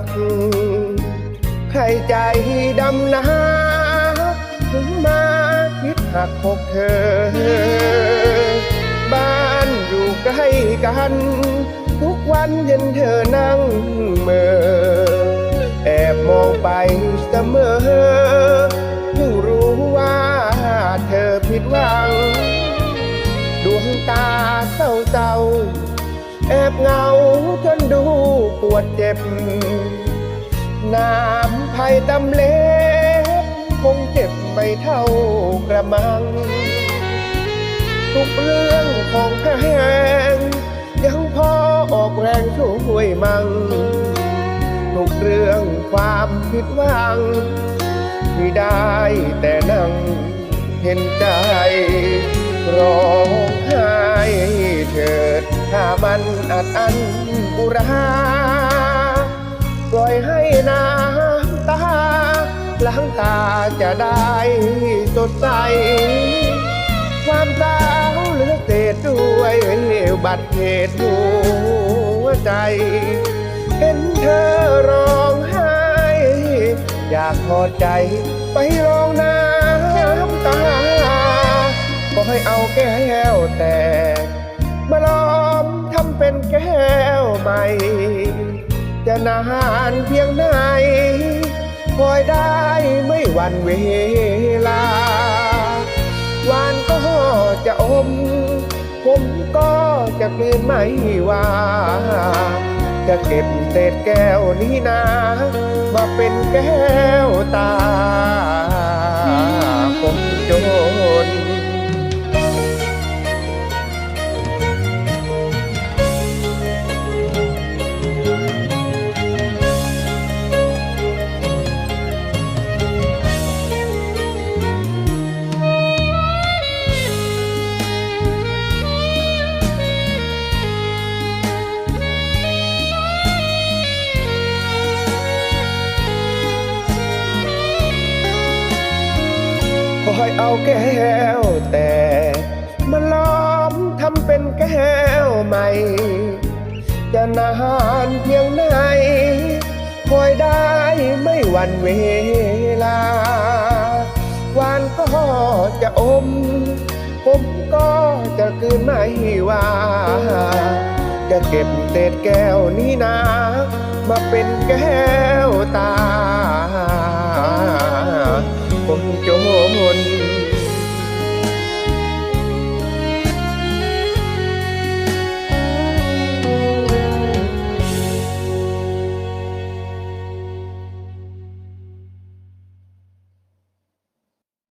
กให้ใจดำนาถึงมาคิดหักพกเธอ บ้านอยู่ใกล้กัน ทุกวันเย็นเธอนั่งเมื่อแอบมองไปเสมอเพิ่งรู้ว่าเธอผิดหวัง แอบเหงาจนดูปวดเจ็บ น้ำไผ่ตำเล็บ คงเจ็บไม่เท่ากระมัง ทุกเรื่องของแพงยังพอออกแรงช่วยมั่งทุกเรื่องความผิดหวัง ที่ได้แต่นั่งเห็นใจร้องไห้ มันอัดอั้นอุรา ปล่อยให้น้ำตาล้างตาจะได้สดใส ความเศร้าเหลือเศษด้วยบัตรเหตุหัวใจ เห็นเธอร้องไห้ อยากพอดใจไปลองน้ำตาก็ให้เอาแก้วแต่ มาล้อมทำเป็นแก้วใหม่ จะนานเพียงไหนคอยได้ไม่หวันเวลา หวานก็จะอม ผมก็จะกลืนไม่ว่า จะเก็บเศษแก้วนี้นะ มาเป็นแก้วตา เอาแก้วแต่มาล้อมทำเป็นแก้วใหม่ จะนานเพียงไหนคอยได้ไม่วันเวลา วานก็จะอม ผมก็จะคืนไม่ว่า จะเก็บเศษแก้วนี้นะมาเป็นแก้วตา ผมจน